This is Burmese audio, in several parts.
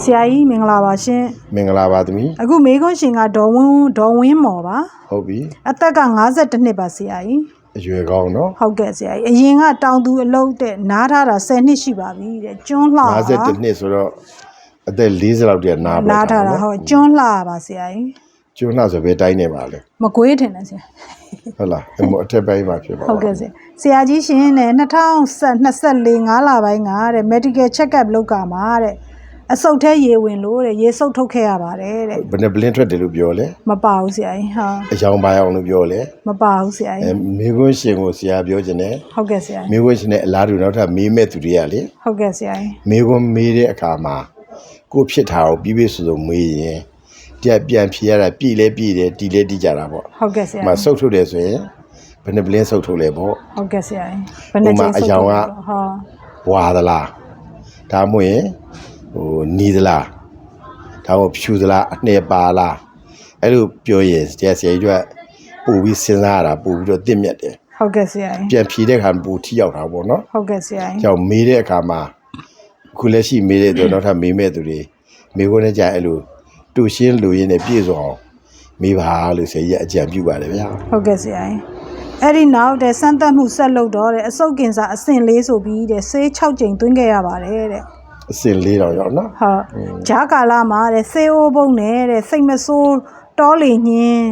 ဆရာကြီးမင်္ဂလာပါရှင်မင်္ဂလာပါသမီးအခုမေခွန်းရှင်ကဒေါ်ဝင်းဒေါ်ဝင်းမော်ပါဟုတ်ပြီအသက်က52နှစ်ပါဆရာကြီးအရွယ်ကောင်းနော်ဟုတ်ကဲ့ဆရာကြီးအရင်ကတောင်သူအလုပ်တဲ့နားထားတာ10နှစ်ရှိပါပြီတဲ့ကျွန်းလှပါ52နှစ်ဆိုတော့အသက်40လောက်တည်းနားနားတော့ထားတာဟုတ်ကျွန်းလှပါဆရာကြီးကျွန်းလှဆိုပဲတိုင်းနေပါလေမကွေးထင်တယ်ဆရာဟုတ်လားအမအထက်ပိုင်းမှာဖြစ်ပါဟုတ်ကဲ့ဆရာဆရာကြီးရှင်နဲ့2024 5လပိုင်းကတဲ့ medical check up လုပ်ကမှာတဲ့ အဆုတ်ထဲရေဝင်လို့တဲ့ရေဆုပ်ထုတ်ခဲ့ရပါတယ်တဲ့ဘယ်နဲ့ပလင်းထွက်တယ်လို့ပြောလဲမပါဘူးဆရာကြီးဟာအယောင်ပါအောင်လို့ပြောလဲမပါဘူးဆရာအဲကြီးမိခွန်းရှင်ကိုဆရာပြောခြင်းနဲ့ဟုတ်ကဲ့ဆရာကြီးမိခွန်းရှင်နဲ့အလားတူနောက်ထပ်မေးမဲ့သူတွေကလေဟုတ်ကဲ့ဆရာကြီးမိခွန်းမေးတဲ့အခါမှာကိုဖြစ်တာကိုပြီးပြီဆိုဆိုမေးရင်တက်ပြန်ဖြေရတာပြည်လဲပြည်တယ်တီလဲတီကြတာပေါ့ဟုတ်ကဲ့ဆရာမကြီးဆုတ်ထုတ်တယ်ဆိုရင်ဘယ်နဲ့ပလင်းဆုတ်ထုတ်လဲပေါ့ဟုတ်ကဲ့ဆရာကြီးဘယ်နဲ့ကျင်းဟိုမှာအယောင်ကဟာဝါသလားဒါမှမဟုတ်ရင် ဟိုနီးသလားဒါမှမဟုတ်ဖြူသလားအနှဲပါလားအဲ့လိုပြောရင်ဆရာဆရာကြီးတို့ကပို့ပြီးစဉ်းစားရတာပို့ပြီးတော့တင့်မြတ်တယ်ဟုတ်ကဲ့ဆရာကြီးပြန်ဖြေတဲ့အခါပို့ထိရောက်တာပေါ့နော်ဟုတ်ကဲ့ဆရာကြီးကြောင့်မေးတဲ့အခါမှာအခုလက်ရှိမေးတဲ့သူနောက်ထပ်မေးမဲ့သူတွေမေးခွန်းနဲ့ကြာအဲ့လိုတူရှင်းလူရင်းနဲ့ပြည့်စုံအောင်မေးပါလို့ဆရာကြီးကအကြံပြုပါတယ်ဗျာဟုတ်ကဲ့ဆရာကြီးအဲ့ဒီနောက်တဲ့စမ်းသပ်မှုဆက်လုပ်တော့တဲ့အစုပ်ကင်စာအဆင့်လေးဆိုပြီးတဲ့ဆေး6ကြိမ်သွင်းခဲ့ရပါတယ်တဲ့ အစင်လေးတော့ရောက်နော်ဟုတ်ဂျာကာလာမှာတဲ့ဆေးအိုးပုံနဲ့တဲ့စိတ်မဆိုးတောလေညင်း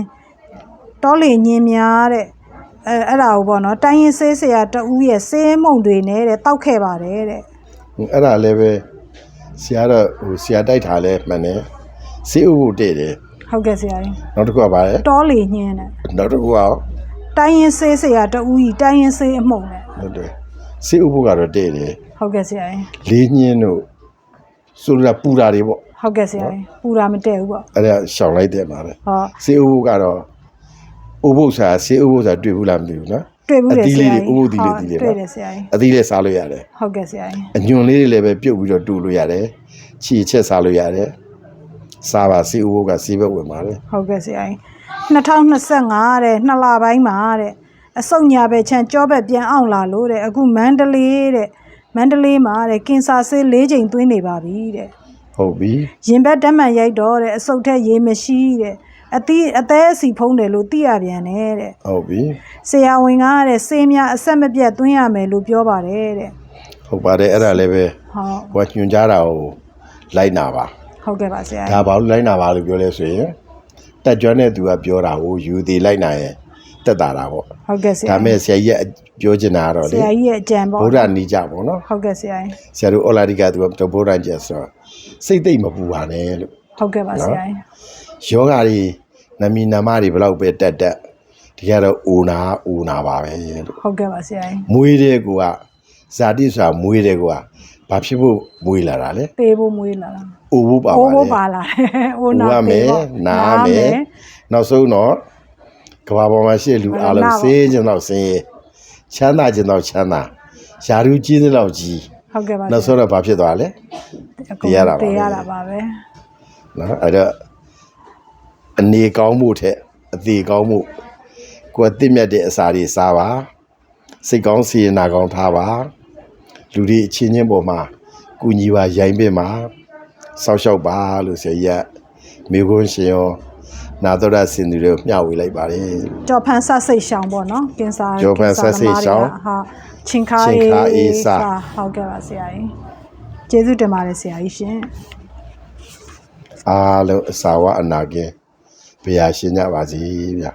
တောလေညင်းများတဲ့အဲအဲ့ဒါကိုပေါ့နော်တိုင်းရင်ဆေးဆရာတဦးရဲ့ဆေးမုံတွေနဲ့တဲ့တောက်ခဲ့ပါတယ်တဲ့အဲ့ဒါလည်းပဲဆရာတော့ဟိုဆရာတိုက်ထားလဲမှန်တယ်စေဥဖို့တဲ့တယ်ဟုတ်ကဲ့ဆရာကြီးနောက်တစ်ခုကပါလဲတောလေညင်းတဲ့နောက်တစ်ခုကရောတိုင်းရင်ဆေးဆရာတဦးကြီးတိုင်းရင်ဆေးအမှုံနဲ့ဟုတ်တယ်စေဥဖို့ကတော့တဲ့တယ်ဟုတ်ကဲ့ဆရာကြီးလေးညင်းတို့ ဆိုလိုတာပူတာတွေပေါ့ဟုတ်ကဲ့ဆရာကြီးပူတာမတည့်ဘူးပေါ့အဲ့ဒါရှောင်လိုက်တယ်မှာပဲဟောစေဥဖို့ကတော့ဥပု္ပ္ပစာစေဥဖို့စာတွေ့ဘူးလားမသိဘူးနော်တွေ့ဘူးတယ်အသီးဆလေးရာတွေကြီးဥပု္ပ္ပသီလေးတွေတွေ့ပါတယ်ဆရာကြီးအသီးလေးစားလို့ရတယ်ဟုတ်ကဲ့ဆရာကြီးအညွန်လေးတွေလည်းပဲပြုတ်ပြီးတော့တူလို့ရတယ်ခြေချက်စားလို့ရတယ်စားပါစေဥဖို့ကစေဘက်ဝင်ပါတယ်ဟုတ်ကဲ့ဆရာကြီး2025တဲ့နှစ်လပိုင်းမှာတဲ့အစုံညာပဲချန်ကြောဘက်ပြန်အောင်လာလို့တဲ့အခုမန္တလေးတဲ့ မန္တလေးမှာတဲ့ကင်ဆာဆေး၄ချိန်သွင်းနေပါပြီတဲ့ဟုတ်ပြီရင်ဘက်တက်မှန်ရိုက်တော့တဲ့အစုပ်ထက်ရေမရှိတဲ့အသီးအသေးအစီဖုံးတယ်လို့သိရပြန်တယ်တဲ့ဟုတ်ပြီဆရာဝန်ကတဲ့ဆေးများအဆက်မပြတ်သွင်းရမယ်လို့ပြောပါတယ်တဲ့ဟုတ်ပါတယ်အဲ့ဒါလည်းပဲဟုတ်ဟိုကညွှန်ကြားတာကိုလိုက်နာပါဟုတ်ကဲ့ပါဆရာဒါဘာလို့လိုက်နာပါလို့ပြောလဲဆိုရင်တက်ကြွတဲ့သူကပြောတာကိုယူသေးလိုက်နာရင် တက်တာတာပေါ့ဟုတ်ကဲ့ဆရာဒါမဲ့ဆရာကြီးကပြောချင်တာကတော့ဆလေရာကြီးရဲ့အကြံပေါ့ဗုဒ္ဓနီးကြပေါ့နော်ဟုတ်ကဲ့ဆရာကြီးဆရာတို့အော်လာဒီကသူကဗုဒ္ဓကျက်ဆိုတော့စိတ်သိမ့်မပူပါနဲ့လို့ဟုတ်ကဲ့ပါဆရာကြီးယောဂါတွေနမီနာမတွေဘလောက်ပဲတက်တက်ဒီကတော့အိုနာအိုနာပါပဲလို့ဟုတ်ကဲ့ပါဆရာကြီးမွေးတဲ့ကူကဇာတိဆိုတာမွေးတဲ့ကူကဘာဖြစ်ဖို့မွေးလာတာလဲပေးဖို့မွေးလာတာအိုဖို့ပါဘိုးပါဘိုးလေပါလာတယ်ဟိုဦးနာရမပေးယ်ပေါ့နားမယ်နောက်ဆုံးတော့ ကဘာပေါ်မှာရှိတဲ့လူအားလုံးစေးခြင်းတော့စင်းရဲချမ်းသာခြင်းတော့ချမ်းသာယာရုကြီးတဲ့လောက်ကြီးဟုတ်ကဲ့ပါနောက်ဆုံးတော့ဘာဖြစ်သွားလဲအရတာပါပဲတေးရတာပါပဲနော်အဲ့တော့အနေကောင်းမှုထက်အသေးကောင်းမှုကိုယ်အသိမြတ်တဲ့အစာတွေစားပါစိတ်ကောင်းစေနာကောင်းထားပါလူတွေအချင်းချင်းပေါ်မှာကုညီပါရိုင်းပင်ပါစောက်ရှောက်ပါလို့ဆရာကြီးကမိခွန်းရှင်ရော နာတော်ရစင်သူတွေကိုမျှဝေလိုက်ပါတယ်ကြော်ဖန်ဆက်စိတ်ရှောင်ပေါ့နော်ကင်ဆာကြော်ဖန်ဆက်စိတ်ရှောင်ဟာချင်းခါချင်းခါအေးအေးစာစာဟုတ်ကဲ့ပါဆရာကြီးကျေးဇူးတင်ပါတယ်ဆရာကြီးရှင်အားလုံးအစာဝအနာကင်းဘုရားရှင်ကြပါစေဗျာ